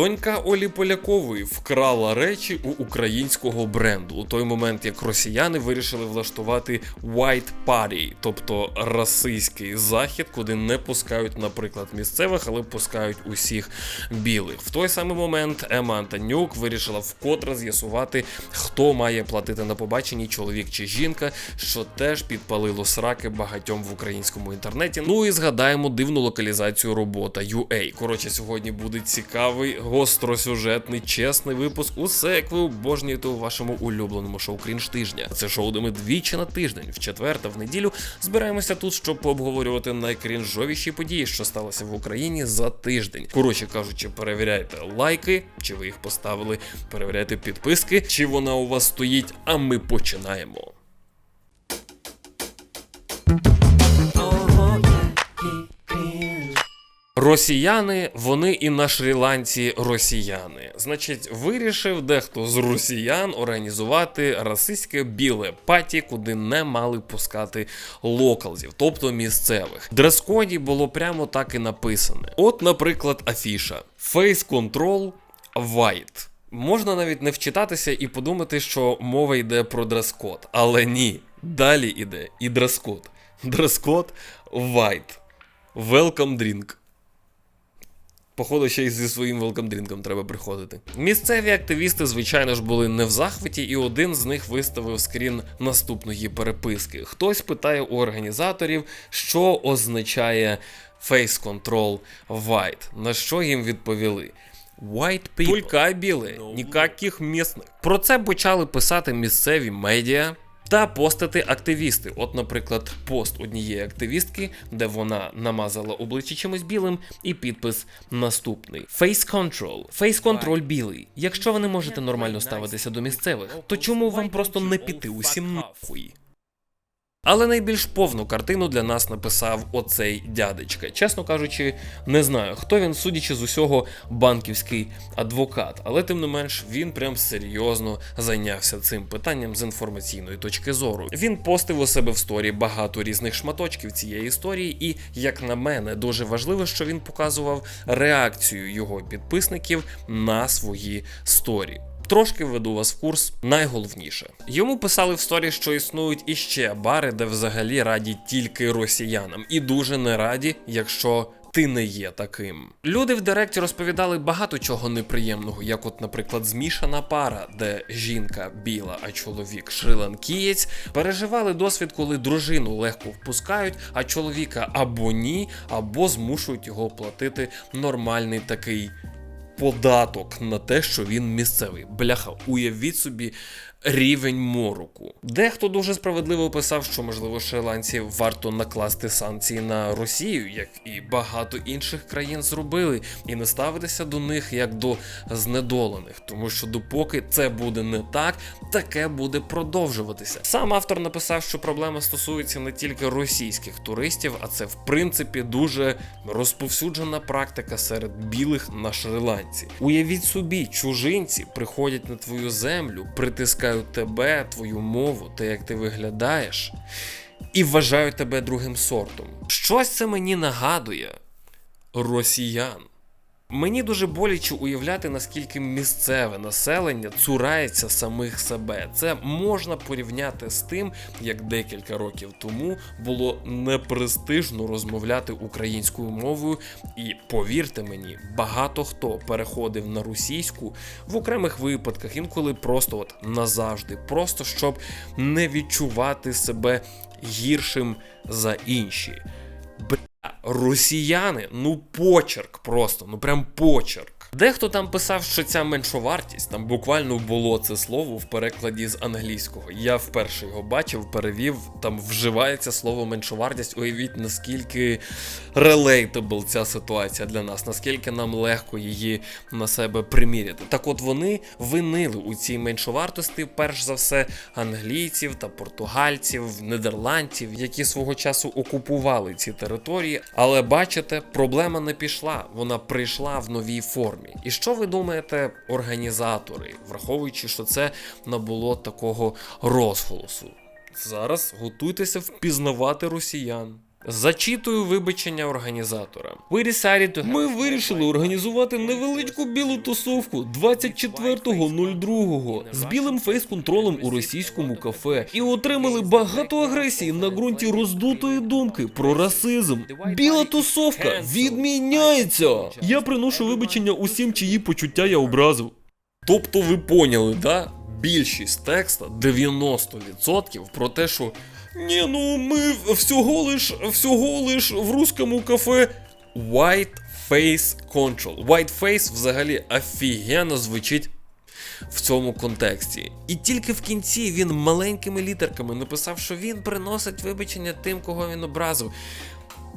Донька Олі Полякової вкрала речі у українського бренду у той момент, як росіяни вирішили влаштувати White Party, тобто расистський захід, куди не пускають, наприклад, місцевих, але пускають усіх білих. В той самий момент Ема Антонюк вирішила вкотре з'ясувати, хто має платити на побаченні, чоловік чи жінка, що теж підпалило сраки багатьом в українському інтернеті. Ну і згадаємо дивну локалізацію робота UA. Коротше, сьогодні буде цікавий, гостросюжетний, чесний випуск. Усе як ви обожнюєте у вашому улюбленому шоу Крінж тижня. Це шоу, де ми двічі на тиждень, в четвер та в неділю збираємося тут, щоб пообговорювати найкрінжовіші події, що сталося в Україні за тиждень. Коротше кажучи, перевіряйте лайки, чи ви їх поставили, перевіряйте підписки, чи вона у вас стоїть. А ми починаємо. Росіяни, вони і на Шрі-Ланці росіяни. Значить, вирішив дехто з росіян організувати расистське біле паті, куди не мали пускати локалзів, тобто місцевих. В дрес-коді було прямо так і написане. От, наприклад, афіша: Face Control White. Можна навіть не вчитатися і подумати, що мова йде про дрес-код, але ні. Далі іде і дрес-код. Дрес-код White. Welcome drink. Походу, ще й зі своїм велкамдрінком треба приходити. Місцеві активісти, звичайно ж, були не в захваті, і один з них виставив скрін наступної переписки. Хтось питає у організаторів, що означає Face Control White, на що їм відповіли. White people. Тільки біле, ніяких місних. Про це почали писати місцеві медіа. Та постати активісти. От, наприклад, пост однієї активістки, де вона намазала обличчя чимось білим, і підпис наступний: Face Control. Face Control білий. Якщо ви не можете нормально ставитися до місцевих, то чому вам просто не піти усім нахуй? Але найбільш повну картину для нас написав оцей дядечка. Чесно кажучи, не знаю, хто він, судячи з усього, банківський адвокат, але тим не менш він прям серйозно зайнявся цим питанням з інформаційної точки зору. Він постив у себе в сторі багато різних шматочків цієї історії, і, як на мене, дуже важливо, що він показував реакцію його підписників на свої сторі. Трошки введу вас в курс найголовніше. Йому писали в сторі, що існують іще бари, де взагалі раді тільки росіянам, і дуже не раді, якщо. Ти не є таким. Люди в директі розповідали багато чого неприємного, як, от, наприклад, змішана пара, де жінка біла, а чоловік шриланкієць, переживали досвід, коли дружину легко впускають, а чоловіка або ні, або змушують його платити нормальний такий податок на те, що він місцевий. Бляха, уявіть собі. Рівень мороку. Дехто дуже справедливо писав, що можливо шриландці варто накласти санкції на Росію, як і багато інших країн зробили, і не ставитися до них як до знедолених, тому що допоки це буде не так, таке буде продовжуватися. Сам автор написав, що проблема стосується не тільки російських туристів, а це в принципі дуже розповсюджена практика серед білих на Шриландці. Уявіть собі, чужинці приходять на твою землю, притискають тебе, твою мову, те, як ти виглядаєш, і вважають тебе другим сортом. Щось це мені нагадує росіян. Мені дуже боляче уявляти, наскільки місцеве населення цурається самих себе. Це можна порівняти з тим, як декілька років тому було непрестижно розмовляти українською мовою, і повірте мені, багато хто переходив на російську в окремих випадках, інколи просто от назавжди, просто щоб не відчувати себе гіршим за інші. Росіяни, ну почерк просто, ну прям почерк. Дехто там писав, що ця меншовартість, там буквально було це слово в перекладі з англійського. Я вперше його бачив, перевів, там вживається слово меншовартість. Уявіть, наскільки relatable ця ситуація для нас, наскільки нам легко її на себе приміряти. Так от вони винили у цій меншовартості, перш за все, англійців та португальців, нідерландців, які свого часу окупували ці території. Але бачите, проблема не пішла, вона прийшла в новій формі. І що ви думаєте, організатори, враховуючи, що це набуло такого розголосу? Зараз готуйтеся впізнавати росіян. Зачитую вибачення організатора. Ми вирішили організувати невеличку білу тусовку 24.02 з білим фейс-контролем у російському кафе і отримали багато агресії на ґрунті роздутої думки про расизм. Біла тусовка відміняється. Я приношу вибачення усім, чиї почуття я образив. Тобто ви поняли, да? Більшість текста 90% про те, що ні, ну ми всього лиш, всього лиш в русскому кафе White Face Control. White Face взагалі офігенно звучить в цьому контексті. І тільки в кінці він маленькими літерками написав, що він приносить вибачення тим, кого він образив.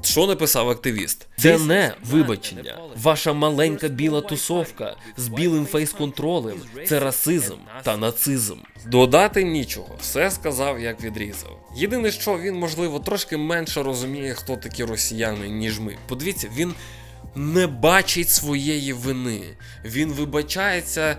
Що написав активіст? Це не вибачення. Ваша маленька біла тусовка з білим фейс-контролем. Це расизм та нацизм. Додати нічого, все сказав, як відрізав. Єдине, що він, можливо, трошки менше розуміє, хто такі росіяни, ніж ми. Подивіться, він не бачить своєї вини. Він вибачається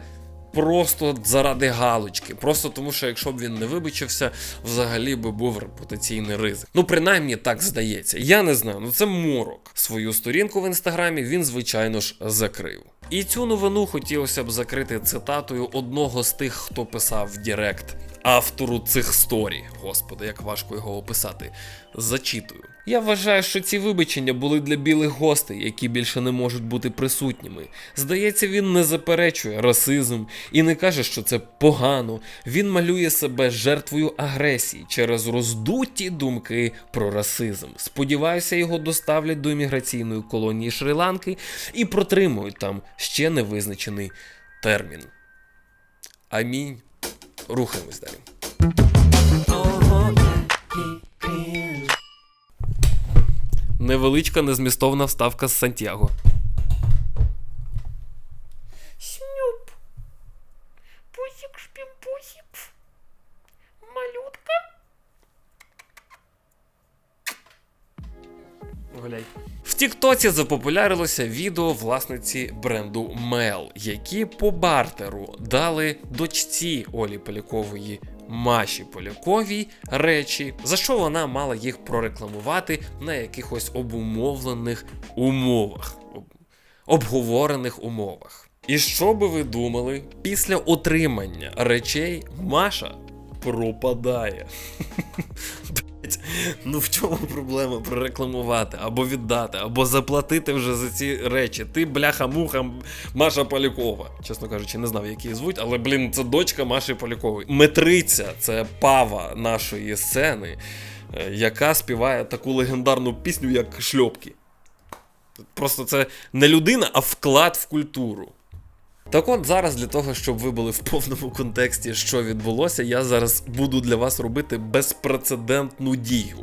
просто заради галочки. Просто тому, що якщо б він не вибачився, взагалі би був репутаційний ризик. Ну, принаймні так здається. Я не знаю, ну це морок. Свою сторінку в інстаграмі він, звичайно ж, закрив. І цю новину хотілося б закрити цитатою одного з тих, хто писав в Дірект автору цих сторі. Господи, як важко його описати. Зачитую. Я вважаю, що ці вибачення були для білих гостей, які більше не можуть бути присутніми. Здається, він не заперечує расизм і не каже, що це погано. Він малює себе жертвою агресії через роздуті думки про расизм. Сподіваюся, його доставлять до імміграційної колонії Шрі-Ланки і протримують там ще не визначений термін. Амінь. Рухаємось далі. Невеличка незмістовна вставка з Сантьяго. Снюп. Пусик шпимпусик. Малютка. Гуляй. В Тіктоці запопулярилося відео власниці бренду Мел, які по бартеру дали дочці Олі Полякової Маші Поляковій речі, за що вона мала їх прорекламувати на якихось обумовлених умовах, об- обговорених умовах. І що би ви думали, після отримання речей Маша пропадає. Ну в чому проблема прорекламувати, або віддати, або заплатити вже за ці речі. Ти, бляха-муха, Маша Полякова. Чесно кажучи, не знав, як її звуть, але, блін, це дочка Маші Полякової. Метриця це пава нашої сцени, е, яка співає таку легендарну пісню, як шльопки. Просто це не людина, а вклад в культуру. Так от зараз для того, щоб ви були в повному контексті, що відбулося, я зараз буду для вас робити безпрецедентну дію.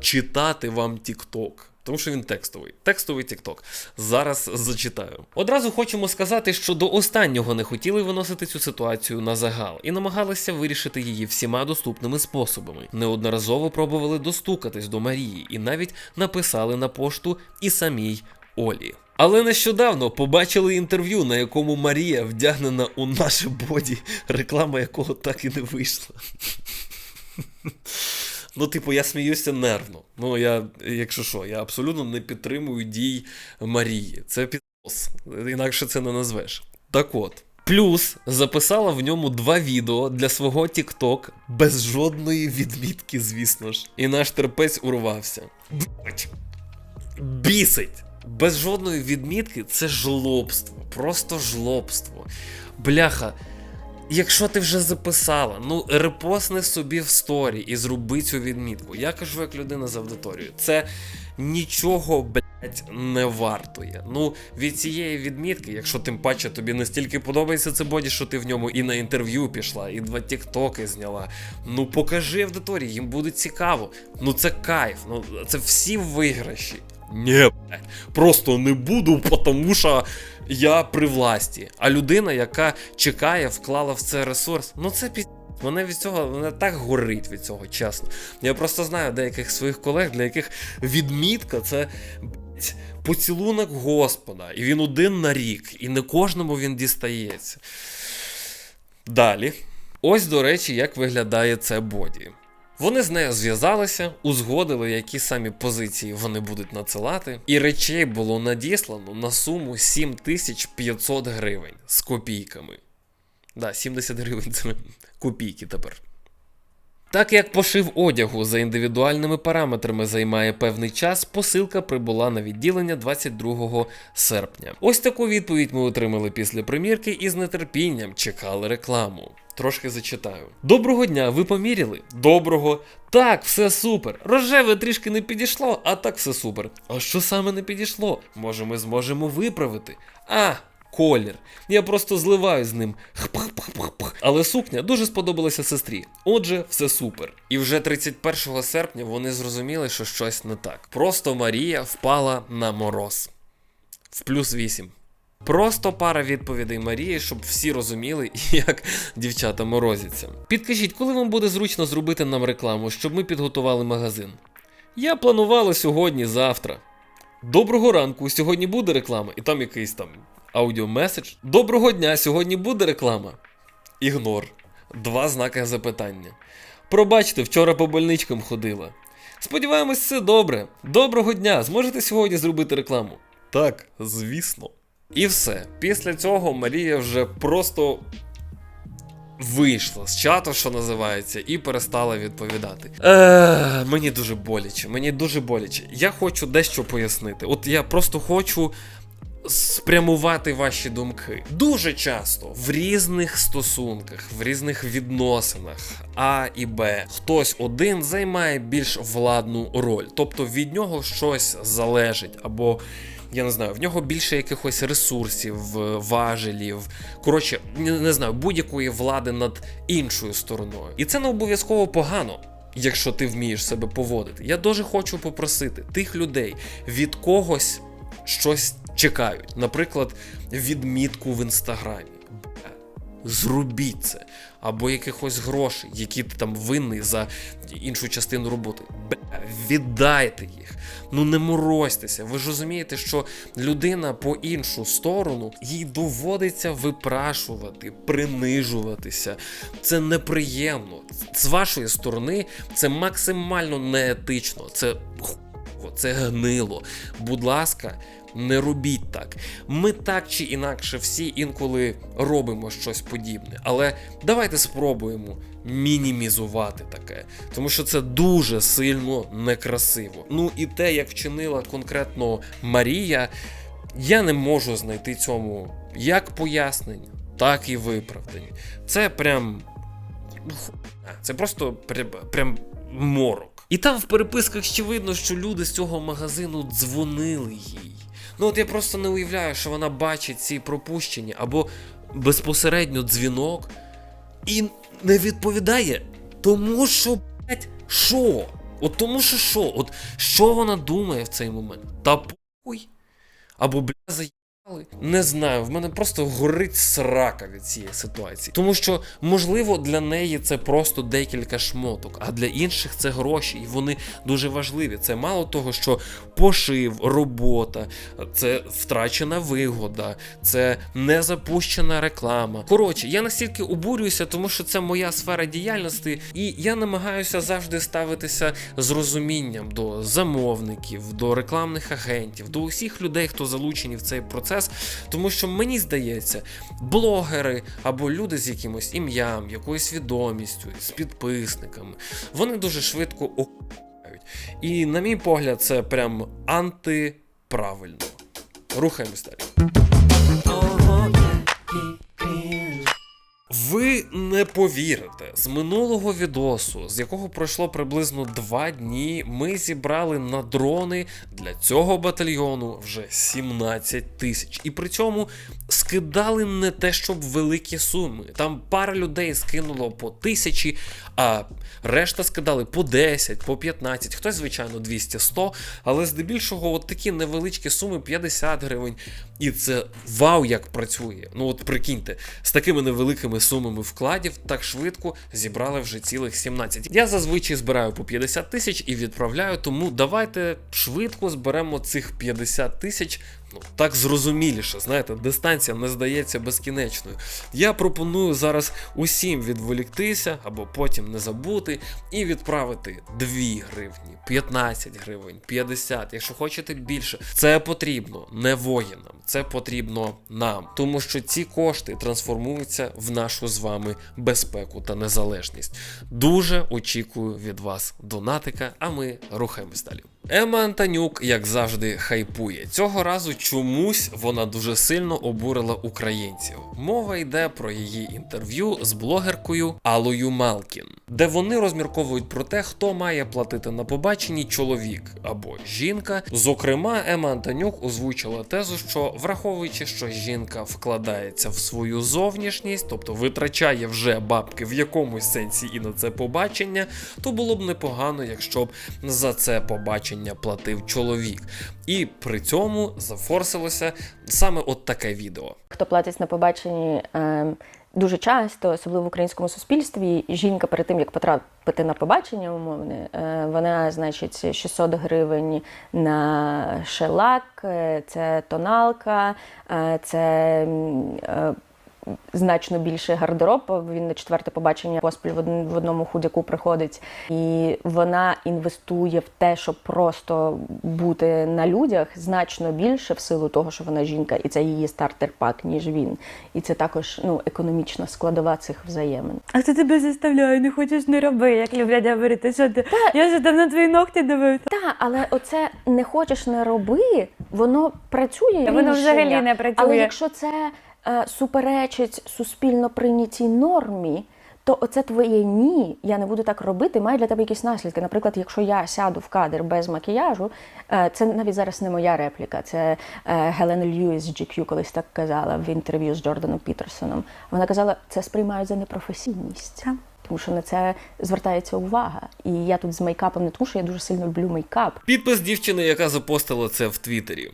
Читати вам TikTok. Тому що він текстовий. Текстовий TikTok. Зараз зачитаю. Одразу хочемо сказати, що до останнього не хотіли виносити цю ситуацію на загал і намагалися вирішити її всіма доступними способами. Неодноразово пробували достукатись до Марії і навіть написали на пошту і самій Олі. Але нещодавно побачили інтерв'ю, на якому Марія вдягнена у наше боді, реклама якого так і не вийшла. Ну, типу, я сміюся нервно. Ну, я, якщо що, я абсолютно не підтримую дій Марії. Це підос. Інакше це не назвеш. Так от. Плюс записала в ньому два відео для свого TikTok без жодної відмітки, звісно ж. І наш терпець урвався. Бісить! Без жодної відмітки це жлобство. Просто жлобство. Бляха. Якщо ти вже записала, ну репосни собі в сторі і зроби цю відмітку. Я кажу як людина з аудиторією. Це нічого, блять, не вартує. Ну, від цієї відмітки, якщо тим паче тобі настільки подобається це боді, що ти в ньому і на інтерв'ю пішла, і два тіктоки зняла. Ну покажи аудиторії, їм буде цікаво. Ну це кайф, ну це всі виграші. Ні, просто не буду, тому що я при власті. А людина, яка чекає, вклала в це ресурс, ну це пі... Мене від цього мене так горить від цього, чесно. Я просто знаю деяких своїх колег, для яких відмітка це поцілунок Господа. І він один на рік, і не кожному він дістається. Далі. Ось, до речі, як виглядає це боді. Вони з нею зв'язалися, узгодили, які самі позиції вони будуть надсилати, і речей було надіслано на суму 7500 гривень з копійками. Да, 70 гривень це копійки тепер. Так як пошив одягу за індивідуальними параметрами займає певний час, посилка прибула на відділення 22 серпня. Ось таку відповідь ми отримали після примірки і з нетерпінням чекали рекламу. Трошки зачитаю. Доброго дня, ви поміряли? Доброго. Так, все супер. Рожеве трішки не підійшло, а так все супер. А що саме не підійшло? Може, ми зможемо виправити? А, колір. Я просто зливаю з ним. Але сукня дуже сподобалася сестрі. Отже, все супер. І вже 31 серпня вони зрозуміли, що щось не так. Просто Марія впала на мороз. В плюс 8. Просто пара відповідей Марії, щоб всі розуміли, як дівчата морозяться. Підкажіть, коли вам буде зручно зробити нам рекламу, щоб ми підготували магазин? Я планувала сьогодні, завтра. Доброго ранку, сьогодні буде реклама, і там якийсь там аудіомеседж. Доброго дня, сьогодні буде реклама. Ігнор. Два знаки запитання. Пробачте, вчора по больничкам ходила. Сподіваємось, все добре. Доброго дня! Зможете сьогодні зробити рекламу? Так, звісно. І все. Після цього Марія вже просто вийшла з чату, що називається, і перестала відповідати. Е, мені дуже боляче, мені дуже боляче. Я хочу дещо пояснити. От я просто хочу. Спрямувати ваші думки дуже часто в різних стосунках, в різних відносинах А і Б. Хтось один займає більш владну роль, тобто від нього щось залежить, або я не знаю, в нього більше якихось ресурсів, важелів. Коротше, не, знаю, будь-якої влади над іншою стороною. І це не обов'язково погано. Якщо ти вмієш себе поводити, я дуже хочу попросити тих людей від когось щось чекають. Наприклад, відмітку в інстаграмі. Зробіть це. Або якихось грошей, які ти там винний за іншу частину роботи. Бля, віддайте їх. Ну не морозьтеся. Ви ж розумієте, що людина по іншу сторону їй доводиться випрашувати, принижуватися. Це неприємно. З вашої сторони це максимально неетично. Це це гнило. Будь ласка. Не робіть так. Ми так чи інакше всі інколи робимо щось подібне. Але давайте спробуємо мінімізувати таке, тому що це дуже сильно некрасиво. Ну і те, як вчинила конкретно Марія, я не можу знайти цьому як пояснення, так і виправдання. Це прям. ну. Це просто прям, прям морок. І там в переписках ще видно, що люди з цього магазину дзвонили їй. Ну от я просто не уявляю, що вона бачить ці пропущення або безпосередньо дзвінок і не відповідає. Тому що, блять, що? От тому що що? От що вона думає в цей момент? Та похуй? Або бля заїбали? Не знаю, в мене просто горить срака від цієї ситуації. Тому що, можливо, для неї це просто декілька шмоток, а для інших це гроші, і вони дуже важливі. Це мало того, що пошив, робота, це втрачена вигода, це незапущена реклама. Коротше, я настільки обурююся, тому що це моя сфера діяльності, і я намагаюся завжди ставитися з розумінням до замовників, до рекламних агентів, до усіх людей, хто залучені в цей процес. Тому що мені здається, блогери або люди з якимось ім'ям, якоюсь відомістю, з підписниками, вони дуже швидко окупають. І, на мій погляд, це прям антиправильно. Рухаємось далі. Ви не повірите, з минулого відосу, з якого пройшло приблизно два дні, ми зібрали на дрони для цього батальйону вже 17 тисяч. І при цьому скидали не те, щоб великі суми. Там пара людей скинуло по тисячі, а решта скидали по 10, по 15, хтось, звичайно, 200-100, але здебільшого от такі невеличкі суми 50 гривень. І це вау, як працює. Ну от прикиньте, з такими невеликими сумами вкладів так швидко зібрали вже цілих 17. Я зазвичай збираю по 50 тисяч і відправляю, тому давайте швидко зберемо цих 50 тисяч ну, так зрозуміліше. Знаєте, дистанція не здається безкінечною. Я пропоную зараз усім відволіктися або потім не забути і відправити 2 гривні, 15 гривень, 50, якщо хочете більше. Це потрібно не воїнам, це потрібно нам, тому що ці кошти трансформуються в нашу з вами безпеку та незалежність. Дуже очікую від вас донатика, а ми рухаємось далі. Ема Антонюк, як завжди, хайпує. Цього разу чомусь вона дуже сильно обурила українців. Мова йде про її інтерв'ю з блогеркою Алою Малкін, де вони розмірковують про те, хто має платити на побаченні чоловік або жінка. Зокрема, Ема Антонюк озвучила тезу, що враховуючи, що жінка вкладається в свою зовнішність, тобто витрачає вже бабки в якомусь сенсі і на це побачення, то було б непогано, якщо б за це побачення платив чоловік. І при цьому зафорсилося саме от таке відео. хто платить на побаченні е, дуже часто, особливо в українському суспільстві, жінка перед тим, як потрапити на побачення умовне, е, вона, значить, 600 гривень на шелак, е, це тоналка, е, це значно більший гардероб. Він на четверте побачення поспіль в одному худяку приходить, і вона інвестує в те, щоб просто бути на людях значно більше в силу того, що вона жінка, і це її стартер-пак, ніж він. І це також ну, економічна складова цих взаємин. А хто тебе заставляє? Не хочеш не роби, як люблять говорити. Що ти? Я ж там на твої ногті дивився. Так, але оце не хочеш не роби, воно працює. Та воно рішення. взагалі не працює. Але якщо це суперечить суспільно прийнятій нормі, то оце твоє ні, я не буду так робити, має для тебе якісь наслідки. Наприклад, якщо я сяду в кадр без макіяжу, е, це навіть зараз не моя репліка. Це е, Гелена Льюіс з GQ колись так казала в інтерв'ю з Джорданом Пітерсоном. Вона казала, це сприймають за непрофесійність. Тому що на це звертається увага. І я тут з мейкапом не тому, що я дуже сильно люблю мейкап. Підпис дівчини, яка запостила це в Твіттері.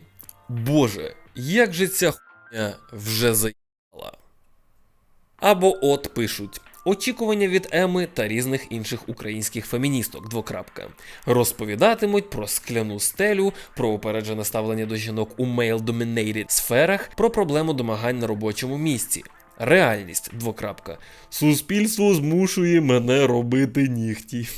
Боже, як же ця хуйня вже заїбала. Або от пишуть. Очікування від Еми та різних інших українських феміністок. Двокрапка розповідатимуть про скляну стелю, про упереджене ставлення до жінок у male-dominated сферах, про проблему домагань на робочому місці. Реальність двокрапка. Суспільство змушує мене робити нігті.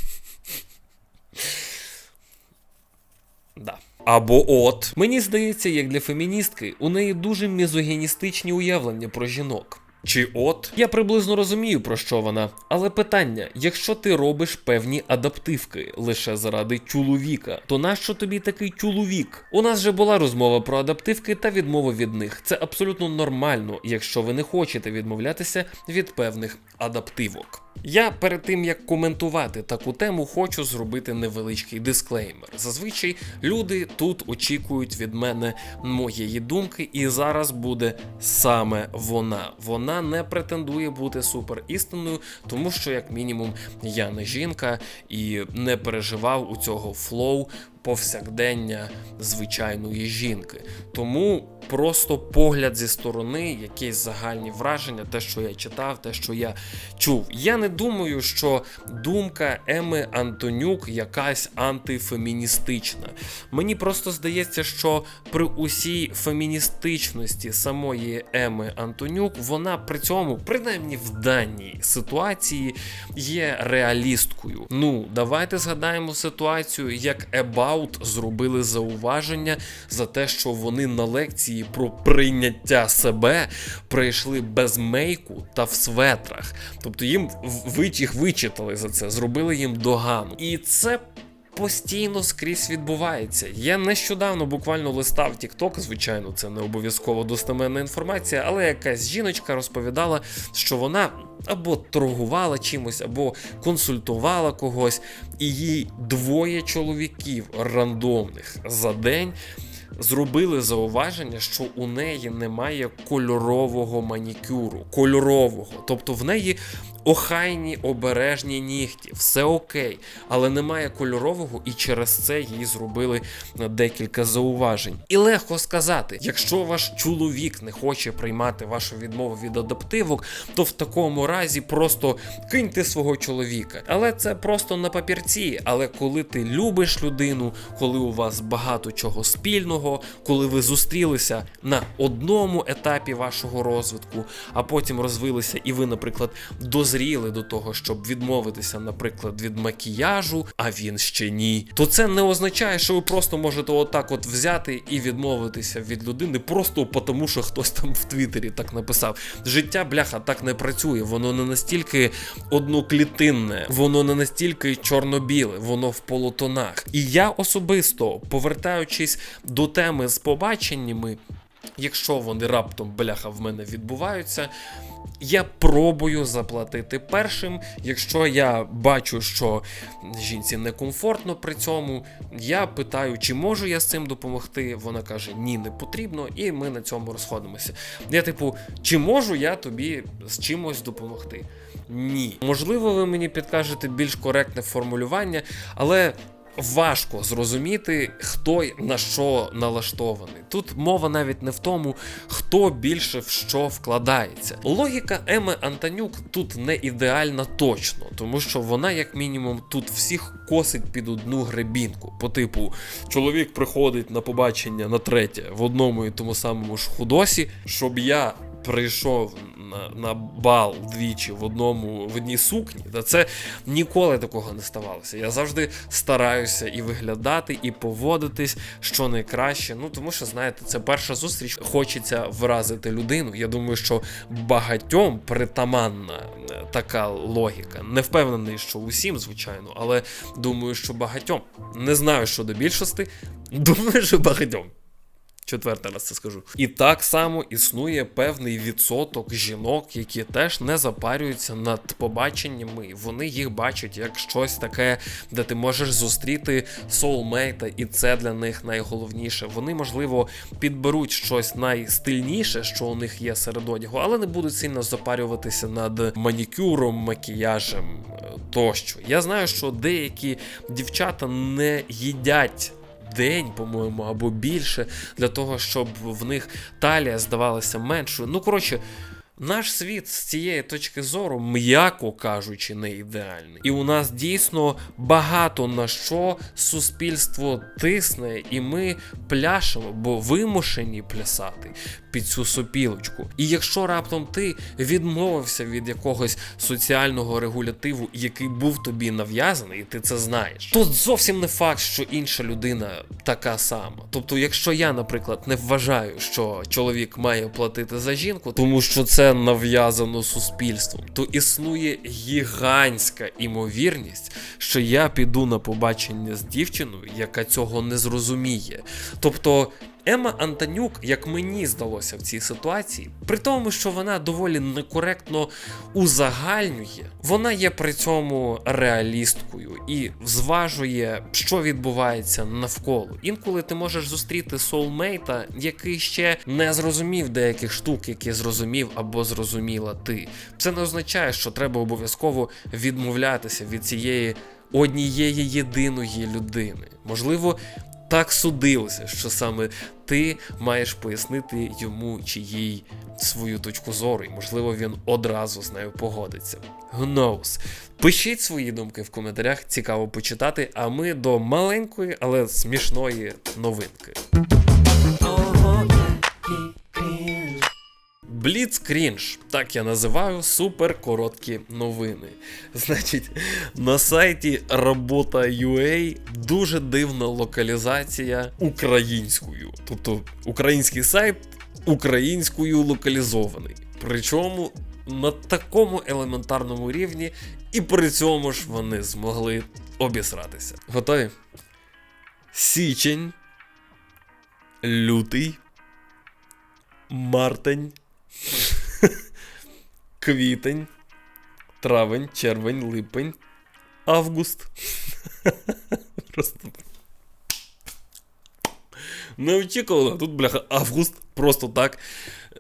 Да. Або от мені здається, як для феміністки, у неї дуже мізогіністичні уявлення про жінок. Чи от я приблизно розумію про що вона, але питання: якщо ти робиш певні адаптивки лише заради чоловіка, то нащо тобі такий чоловік? У нас же була розмова про адаптивки та відмову від них. Це абсолютно нормально, якщо ви не хочете відмовлятися від певних адаптивок. Я перед тим як коментувати таку тему, хочу зробити невеличкий дисклеймер. Зазвичай люди тут очікують від мене моєї думки, і зараз буде саме вона. Вона не претендує бути суперістинною, тому що, як мінімум, я не жінка і не переживав у цього флоу повсякдення звичайної жінки. Тому просто погляд зі сторони, якісь загальні враження, те, що я читав, те, що я чув. Я не думаю, що думка Еми Антонюк якась антифеміністична. Мені просто здається, що при усій феміністичності самої Еми Антонюк, вона при цьому, принаймні в даній ситуації, є реалісткою. Ну, давайте згадаємо ситуацію, як About зробили зауваження за те, що вони на лекції про прийняття себе прийшли без мейку та в светрах. Тобто їм їх вичитали за це, зробили їм догану. І це. Постійно скрізь відбувається. Я нещодавно буквально листав TikTok, звичайно, це не обов'язково достеменна інформація, але якась жіночка розповідала, що вона або торгувала чимось, або консультувала когось, і їй двоє чоловіків рандомних за день зробили зауваження, що у неї немає кольорового манікюру. Кольорового. Тобто в неї охайні обережні нігті, все окей, але немає кольорового, і через це їй зробили декілька зауважень. І легко сказати, якщо ваш чоловік не хоче приймати вашу відмову від адаптивок, то в такому разі просто киньте свого чоловіка. Але це просто на папірці. Але коли ти любиш людину, коли у вас багато чого спільного. Одного, коли ви зустрілися на одному етапі вашого розвитку, а потім розвилися, і ви, наприклад, дозріли до того, щоб відмовитися, наприклад, від макіяжу, а він ще ні, то це не означає, що ви просто можете отак от взяти і відмовитися від людини, просто тому, що хтось там в Твіттері так написав. Життя бляха так не працює, воно не настільки одноклітинне, воно не настільки чорно-біле, воно в полутонах. І я особисто, повертаючись до теми з побаченнями, якщо вони раптом бляха в мене відбуваються. Я пробую заплатити першим. Якщо я бачу, що жінці некомфортно при цьому, я питаю, чи можу я з цим допомогти. Вона каже, ні, не потрібно, і ми на цьому розходимося. Я, типу, чи можу я тобі з чимось допомогти? Ні. Можливо, ви мені підкажете більш коректне формулювання, але важко зрозуміти, хто на що налаштований. Тут мова навіть не в тому, хто більше в що вкладається. Логіка Еми Антонюк тут не ідеальна точно, тому що вона, як мінімум, тут всіх косить під одну гребінку. По типу, чоловік приходить на побачення на третє в одному і тому самому ж худосі, щоб я. Прийшов на, на бал двічі в одному в одній сукні, та це ніколи такого не ставалося. Я завжди стараюся і виглядати, і поводитись що найкраще. Ну тому що знаєте, це перша зустріч. Хочеться вразити людину. Я думаю, що багатьом притаманна е, така логіка. Не впевнений, що усім, звичайно, але думаю, що багатьом. Не знаю, що до більшості. Думаю, що багатьом. Четвертий раз це скажу. І так само існує певний відсоток жінок, які теж не запарюються над побаченнями. Вони їх бачать як щось таке, де ти можеш зустріти соулмейта, і це для них найголовніше. Вони, можливо, підберуть щось найстильніше, що у них є серед одягу, але не будуть сильно запарюватися над манікюром, макіяжем е, тощо. Я знаю, що деякі дівчата не їдять день, по-моєму, або більше, для того, щоб в них талія здавалася меншою. Ну, коротше. Наш світ з цієї точки зору, м'яко кажучи, не ідеальний. І у нас дійсно багато на що суспільство тисне, і ми пляшемо, бо вимушені плясати під цю сопілочку. І якщо раптом ти відмовився від якогось соціального регулятиву, який був тобі нав'язаний, і ти це знаєш, то зовсім не факт, що інша людина така сама. Тобто, якщо я, наприклад, не вважаю, що чоловік має платити за жінку, тому що це нав'язано суспільством, то існує гігантська імовірність, що я піду на побачення з дівчиною, яка цього не зрозуміє. Тобто. Ема Антонюк, як мені здалося в цій ситуації, при тому, що вона доволі некоректно узагальнює, вона є при цьому реалісткою і зважує, що відбувається навколо. Інколи ти можеш зустріти соулмейта, який ще не зрозумів деяких штук, які зрозумів або зрозуміла ти. Це не означає, що треба обов'язково відмовлятися від цієї однієї єдиної людини. Можливо, так судилося, що саме ти маєш пояснити йому чи їй свою точку зору, і можливо він одразу з нею погодиться. Who knows? Пишіть свої думки в коментарях, цікаво почитати. А ми до маленької, але смішної новинки. Бліц крінж, так я називаю супер короткі новини. Значить, на сайті Робота.ua дуже дивна локалізація українською. Тобто український сайт українською локалізований. Причому на такому елементарному рівні, і при цьому ж вони змогли обісратися. Готові? Січень, лютий, мартень, квітень, травень, червень, липень, август. Просто. Неочікувано. Тут, бляха, август, просто так.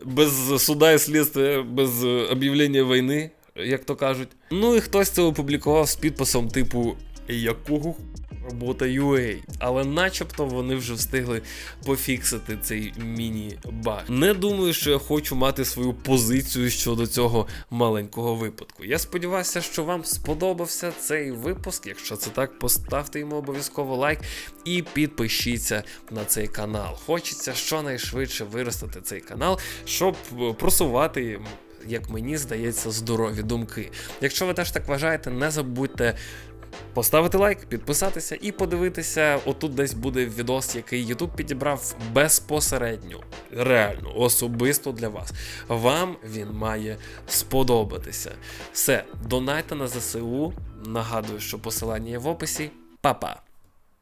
Без суда і слідства, без об'явлення війни, як то кажуть. Ну і хтось це опублікував з підписом, типу, якого робота UA, але начебто вони вже встигли пофіксити цей міні-баг. Не думаю, що я хочу мати свою позицію щодо цього маленького випадку. Я сподіваюся, що вам сподобався цей випуск. Якщо це так, поставте йому обов'язково лайк і підпишіться на цей канал. Хочеться щонайшвидше виростити цей канал, щоб е, просувати. Як мені здається, здорові думки. Якщо ви теж так вважаєте, не забудьте поставити лайк, підписатися і подивитися. Отут десь буде відос, який YouTube підібрав безпосередньо, реально, особисто для вас. Вам він має сподобатися. Все, донайте на ЗСУ. Нагадую, що посилання є в описі. Па-па!